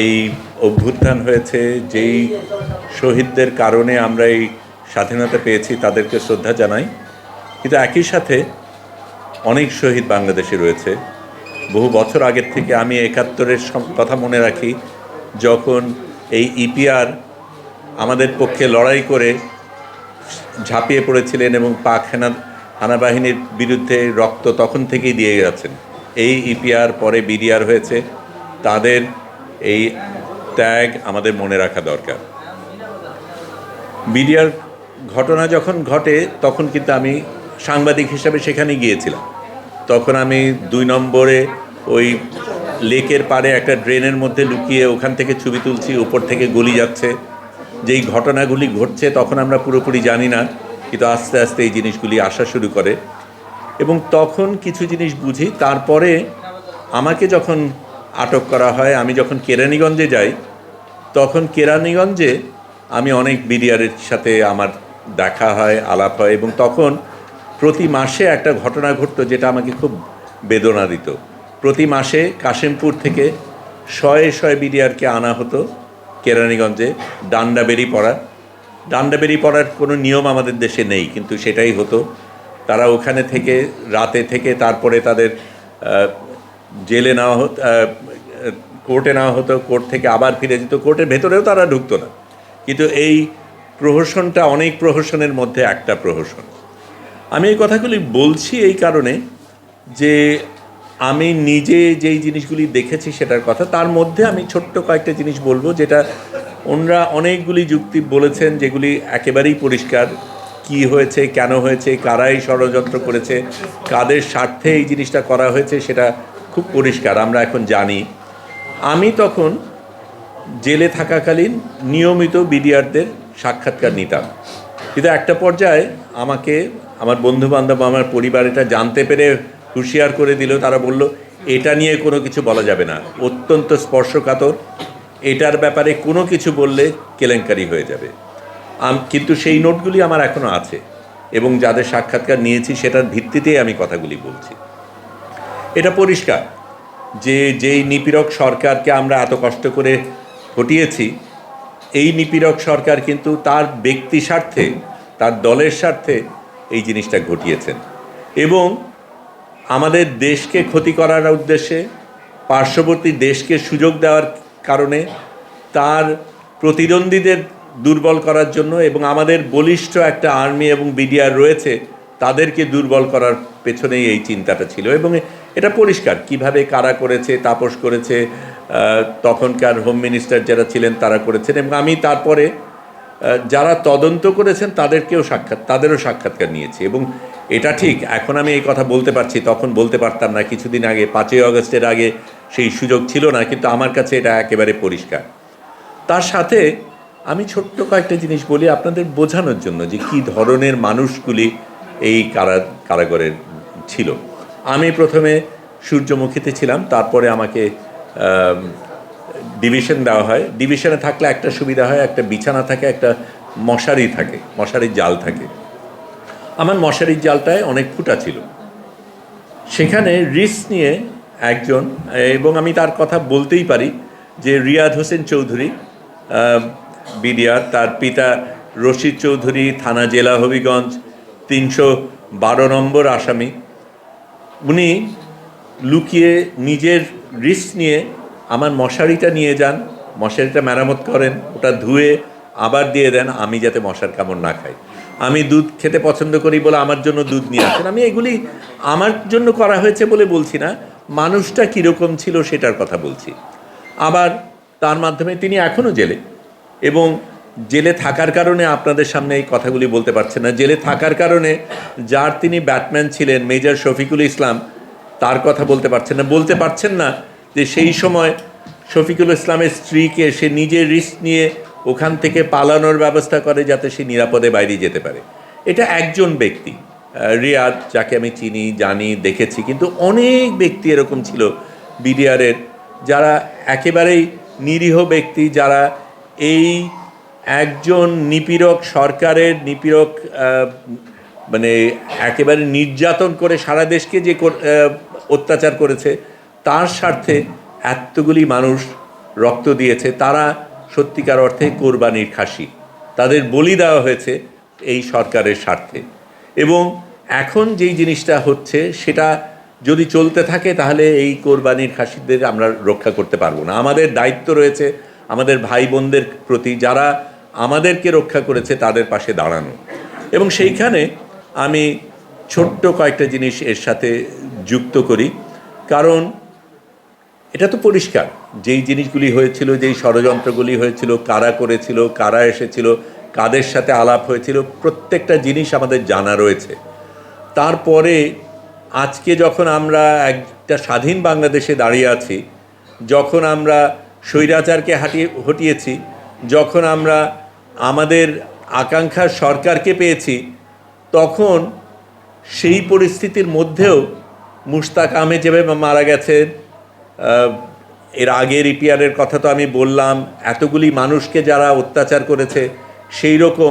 এই অভ্যুত্থান হয়েছে, যেই শহীদদের কারণে আমরা এই স্বাধীনতা পেয়েছি, তাদেরকে শ্রদ্ধা জানাই। কিন্তু একই সাথে অনেক শহীদ বাংলাদেশে রয়েছে। বহু বছর আগের থেকে আমি একাত্তরের কথা মনে রাখি, যখন এই ইপিআর আমাদের পক্ষে লড়াই করে ঝাঁপিয়ে পড়েছিলেন এবং পাক সেনা হানাবাহিনীর বিরুদ্ধে রক্ত তখন থেকেই দিয়ে গেছেন। এই ইপিআর পরে বিডিআর হয়েছে। তাদের এই ত্যাগ আমাদের মনে রাখা দরকার। বিডিআর ঘটনা যখন ঘটে, তখন কিন্তু আমি সাংবাদিক হিসাবে সেখানে গিয়েছিলাম। তখন আমি দুই নম্বরে ওই লেকের পাড়ে একটা ড্রেনের মধ্যে লুকিয়ে ওখান থেকে ছবি তুলছি, উপর থেকে গলি যাচ্ছে। যেই ঘটনাগুলি ঘটছে, তখন আমরা পুরোপুরি জানি না, কিন্তু আস্তে আস্তে এই জিনিসগুলি আসা শুরু করে। এবং তখন কিছু জিনিস বুঝি, তারপরে আমাকে যখন আটক করা হয়। আমি যখন কেরানীগঞ্জে যাই, তখন কেরানীগঞ্জে আমি অনেক বিডিআরের সাথে আমার দেখা হয়, আলাপ হয় এবং তখন প্রতি মাসে একটা ঘটনা ঘটতো যেটা আমাকে খুব বেদনা দিত। প্রতি মাসে কাশিমপুর থেকে শয়ে শয়ে বিডিআরকে আনা হতো কেরানীগঞ্জে ডান্ডা বেরি পড়া। ডান্ডা বেরি পড়ার কোনো নিয়ম আমাদের দেশে নেই, কিন্তু সেটাই হতো। তারা ওখানে থেকে, রাতে থেকে তারপরে তাদের জেলে নেওয়া হতো কোর্টে নেওয়া হতো, কোর্ট থেকে আবার ফিরে যেত। কোর্টের ভেতরেও তারা ঢুকতো না। কিন্তু এই প্রহসনটা অনেক প্রহসনের মধ্যে একটা প্রহসন। আমি এই কথাগুলি বলছি এই কারণে যে আমি নিজে যেই জিনিসগুলি দেখেছি সেটার কথা, তার মধ্যে আমি ছোট্ট কয়েকটা জিনিস বলব, যেটা ওনরা অনেকগুলি যুক্তি বলেছেন যেগুলি একেবারেই পরিষ্কার। কি হয়েছে, কেন হয়েছে, কারাই ষড়যন্ত্র করেছে, কাদের স্বার্থে এই জিনিসটা করা হয়েছে সেটা খুব পরিষ্কার, আমরা এখন জানি। আমি তখন জেলে থাকাকালীন নিয়মিত বিডিআরদের সাক্ষাৎকার নিতাম। কিন্তু একটা পর্যায়ে আমাকে আমার বন্ধু বান্ধব আমার পরিবার এটা জানতে পেরে হুঁশিয়ার করে দিল। তারা বলল, এটা নিয়ে কোনো কিছু বলা যাবে না। অত্যন্ত স্পর্শকাতর। এটার ব্যাপারে কোনো কিছু বললে কেলেঙ্কারি হয়ে যাবে। কিন্তু সেই নোটগুলি আমার এখনও আছে এবং যাদের সাক্ষাৎকার নিয়েছি সেটার ভিত্তিতেই আমি কথাগুলি বলছি। এটা পরিষ্কার। যে, যেই নিপীড়ক সরকারকে আমরা এত কষ্ট করে হটিয়েছি এই নিপীড়ক সরকার কিন্তু তার ব্যক্তি স্বার্থে, তার দলের স্বার্থে এই জিনিসটা ঘটিয়েছেন। এবং আমাদের দেশকে ক্ষতি করার উদ্দেশ্যে, পার্শ্ববর্তী দেশকে সুযোগ দেওয়ার কারণে তার প্রতিদ্বন্দ্বীদের দুর্বল করার জন্য এবং আমাদের বলিষ্ঠ একটা আর্মি এবং বিডিআর রয়েছে, তাদেরকে দুর্বল করার পেছনেই এই চিন্তাটা ছিল। এবং এটা পরিষ্কার। কীভাবে কারা করেছে, তাপস করেছে তখনকার হোম মিনিস্টার যারা ছিলেন তারা করেছেন এবং আমি তারপরে যারা তদন্ত করেছেন তাদেরকেও সাক্ষাৎ, তাদেরও সাক্ষাৎকার নিয়েছি এবং এটা ঠিক, এখন আমি এই কথা বলতে পারছি, তখন বলতে পারতাম না, কিছুদিন আগে, পাঁচই আগস্টের আগে সেই সুযোগ ছিল না, কিন্তু আমার কাছে এটা একেবারে পরিষ্কার। তার সাথে আমি ছোট্ট কয়েকটা জিনিস বলি আপনাদের বোঝানোর জন্য যে কি ধরনের মানুষগুলি এই কারা কারাগারের ছিল। আমি প্রথমে সূর্যমুখীতে ছিলাম, তারপরে আমাকে ডিভিশন দেওয়া হয়। ডিভিশনে থাকলে একটা সুবিধা হয়, একটা বিছানা থাকে, একটা মশারি থাকে, মশারির জাল থাকে। আমার মশারির জালটায় অনেক ফুটা ছিল। সেখানে রিস্ক নিয়ে একজন, এবং আমি তার কথা বলতেই পারি যে রিয়াদ হোসেন চৌধুরী বিডিআর, তার পিতা রশিদ চৌধুরী, থানা জেলা হবিগঞ্জ, তিনশো বারো নম্বর আসামি। উনি লুকিয়ে নিজের রিস্ক নিয়ে আমার মশারিটা নিয়ে যান, মশারিটা মেরামত করেন, ওটা ধুয়ে আবার দিয়ে দেন, আমি যাতে মশার কামড় না খাই। আমি দুধ খেতে পছন্দ করি বলে আমার জন্য দুধ নিয়ে আসেন। আমি এগুলি আমার জন্য করা হয়েছে বলে বলছি না, মানুষটা কীরকম ছিল সেটার কথা বলছি। আবার তার মাধ্যমে তিনি এখনও জেলে এবং জেলে থাকার কারণে আপনাদের সামনে এই কথাগুলি বলতে পারছেন না। জেলে থাকার কারণে যার তিনি ব্যাটম্যান ছিলেন, মেজর শফিকুল ইসলাম, তার কথা বলতে পারছেন না। বলতে পারছেন না যে সেই সময় শফিকুল ইসলামের স্ত্রীকে সে নিজের রিস্ক নিয়ে ওখান থেকে পালানোর ব্যবস্থা করে যাতে সে নিরাপদে বাইরে যেতে পারে। এটা একজন ব্যক্তি রিয়াদ, যাকে আমি চিনি, জানি, দেখেছি, কিন্তু অনেক ব্যক্তি এরকম ছিল বিডিআরের, যারা একেবারেই নিরীহ ব্যক্তি, যারা এই একজন নিপীড়ক সরকারের নিপীড়ক মানে একেবারে নির্যাতন করে সারা দেশকে যে অত্যাচার করেছে, তার স্বার্থে এতগুলি মানুষ রক্ত দিয়েছে, তারা সত্যিকার অর্থে কোরবানির খাসি। তাদের বলি দেওয়া হয়েছে এই সরকারের স্বার্থে। এবং এখন যেই জিনিসটা হচ্ছে, সেটা যদি চলতে থাকে, তাহলে এই কোরবানির খাসিদের আমরা রক্ষা করতে পারব না। আমাদের দায়িত্ব রয়েছে আমাদের ভাই বোনদের প্রতি, যারা আমাদেরকে রক্ষা করেছে তাদের পাশে দাঁড়ানো। এবং সেইখানে আমি ছোট্ট কয়েকটা জিনিস এর সাথে যুক্ত করি। কারণ এটা তো পরিষ্কার, যেই জিনিসগুলি হয়েছিল, যেই ষড়যন্ত্রগুলি হয়েছিল, কারা করেছিল, কারা এসেছিল, কাদের সাথে আলাপ হয়েছিল, প্রত্যেকটা জিনিস আমাদের জানা রয়েছে। তারপরে আজকে যখন আমরা একটা স্বাধীন বাংলাদেশে দাঁড়িয়ে আছি, যখন আমরা স্বৈরাচারকে হাঁটিয়ে, হটিয়েছি, যখন আমরা আমাদের আকাঙ্ক্ষা সরকারকে পেয়েছি, তখন সেই পরিস্থিতির মধ্যেও মুশতাক আহমেদ যেভাবে মারা গেছে এর আগের ইপিআরের কথা তো আমি বললাম, এতগুলি মানুষকে যারা অত্যাচার করেছে, সেই রকম